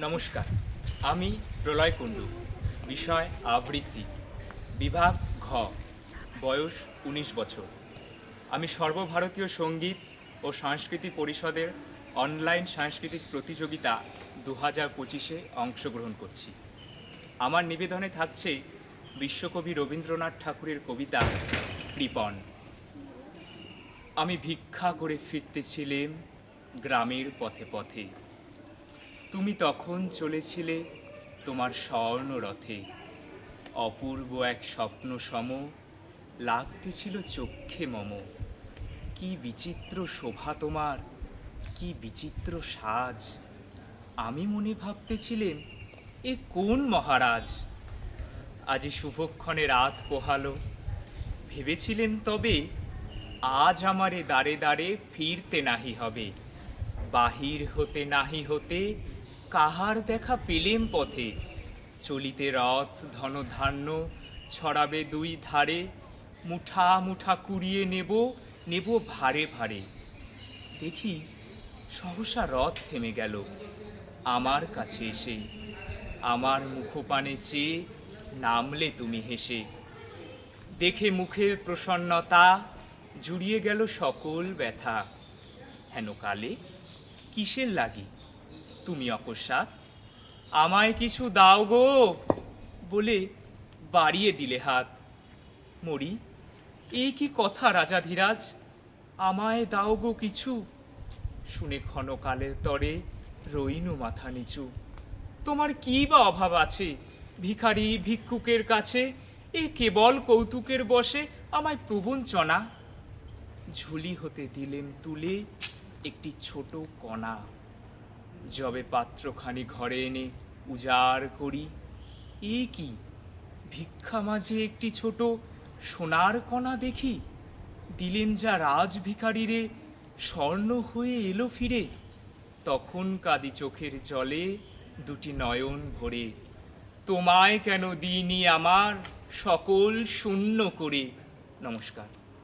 নমস্কার। আমি প্রলয় কুণ্ডু। বিষয় আবৃত্তি। বিভাগ ঘ। বয়স উনিশ বছর। আমি সর্বভারতীয় সংগীত ও সংস্কৃতি পরিষদের অনলাইন সাংস্কৃতিক প্রতিযোগিতা দু হাজার পঁচিশে অংশগ্রহণ করছি। আমার নিবেদনে থাকছে বিশ্বকবি রবীন্দ্রনাথ ঠাকুরের কবিতা কৃপণ। আমি ভিক্ষা করে ফিরতেছিলেম গ্রামের পথে পথে। তুমি তখন চলেছিলে তোমার স্বর্ণ রথে অপূর্ব এক স্বপ্ন সম, লাগতেছিল চক্ষে মম। কি বিচিত্র শোভা তোমার, কি বিচিত্র সাজ। আমি মনে ভাবতেছিলেন এ কোন মহারাজ? আজি শুভক্ষণে রাত পোহালো। ভেবেছিলেন তবে, আজ আমারে দাঁড়ে দাঁড়ে ফিরতে নাহি হবে। বাহির হতে নাহি হতে কাহার দেখা পেলেম পথে? চলিতে রথ, ধনধান্য ছড়াবে দুই ধারে। মুঠা মুঠা কুড়িয়ে নেব নেব ভারে ভারে। দেখি, সহসা রথ থেমে গেল। আমার কাছে এসে, আমার মুখপানে চেয়ে নামলে তুমি হেসে। দেখে মুখের প্রসন্নতা, জুড়িয়ে গেল সকল ব্যথা। হেন কালে কিসের লাগি? তুমি অকস্মাৎ? আমায় কিছু দাও গো, বলে বাড়িয়ে দিলে হাত। মরি, এ কি কথা রাজা ধীরাজ? আমায় দাও গো কিছু। শুনে ক্ষণকালের তরে রইনু মাথা নিচু। তোমার কি বা অভাব আছে? ভিখারি ভিক্ষুকের কাছে? এ কেবল কৌতুকের বসে আমায় প্রবঞ্চনা ঝুলি হতে দিলেন তুলে একটি ছোট কণা। যবে পাত্রখানি ঘরে এনে উজাড় করি, এ কি? ভিক্ষা মাঝে একটি ছোট সোনার কণা দেখি, দিলেন যা রাজ ভিখারিরে স্বর্ণ হয়ে এলো ফিরে। তখন কাদি চোখের জলে দুটি নয়ন ভরে, তোমায় কেন দিইনি আমার সকল শূন্য করে? নমস্কার।